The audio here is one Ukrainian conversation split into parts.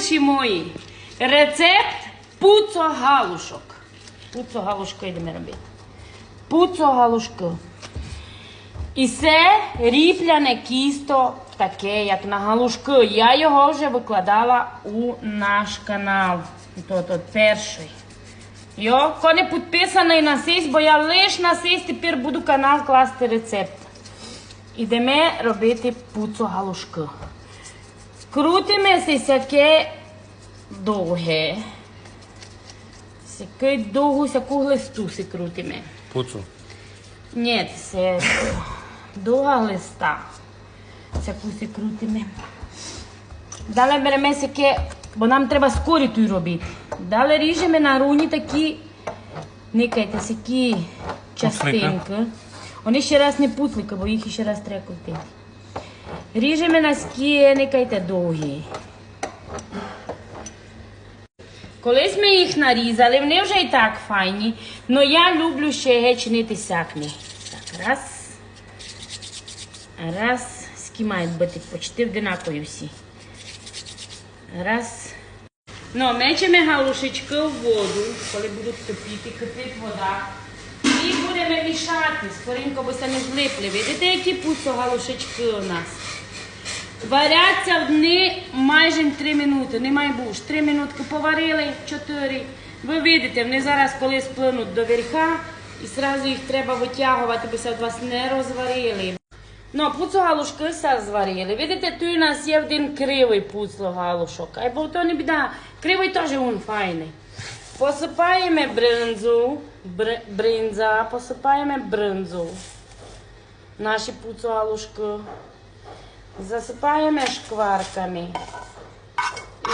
любуші мої. Рецепт пуцо-галушок. Йдемо робити. Пуцо-галушку. І це ріпляне кісто, таке, як на галушку. Я його вже викладала у наш канал. То, то перший. Йо, хто не підписаний на сись, бо я лише на сись тепер буду канал класти рецепт. Ідемо робити пуцо се сяке довге. Сяке довгу, сяку глисту се крутимо. Пуцу. Ні, це довга глиста. Сяку се крутимо. Далі беремо сяке, бо нам треба скоріту робити. Далі ріжемо на руні такі, никайте, сякі частинки. Вони ще раз не путлика, бо їх ще раз треба крутити. Ріжемо на скі, никайте довгі. Колись ми їх нарізали, вони вже і так файні, але я люблю ще гечнити сякні. Так, раз. Раз. Скі мають бути почти одинакові всі. Раз. Ну, мечемо галушечки в воду, коли будуть топіти, кипить вода. І будемо мішати, скоренько, бо це не злипли. Видите, які пусто галушечки у нас? Варяться вони майже 3 минути, не має бути. 3 минутки поварили, 4. Ви видите, вони зараз коли сплинуть до верха, і одразу їх треба витягувати, бо це вас не розварили. Ну, пуцо галушки все зварили. Видите, тут у нас є один кривий пуцо галушок. Ай, бо то не біда. Кривий теж він файний. Посипаємо бринзу, бр, бринза, посипаємо бринзу. Наші пуцо галушки. Засипаємо шкварками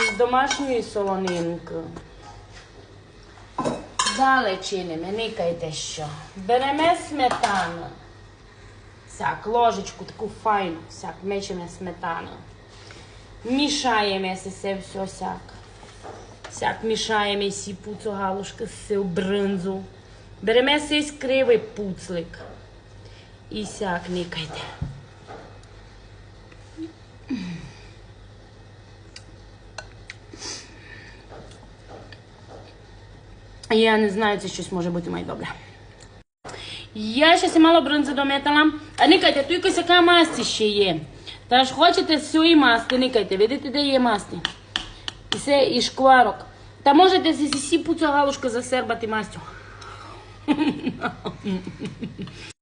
із домашньої солонинки. Далі чинимо, никайте що. Беремо сметану. Сяк, ложечку таку файну, сяк, мечемо сметану. Мішаємо це все сяк. Сяк мішаємо сі пуцу галушки, сі бринзу. Беремо сей кривий пуцлик. І сяк никайте. Я не знаю, це щось може бути має добре. Я ще мало бринзи дометала. А никайте, тут якась яка масті ще є. Тож хочете всю масти, никайте, видите, де є масти? І це і шкварок. Та можете зі всі пуцю галушку засербати мастю.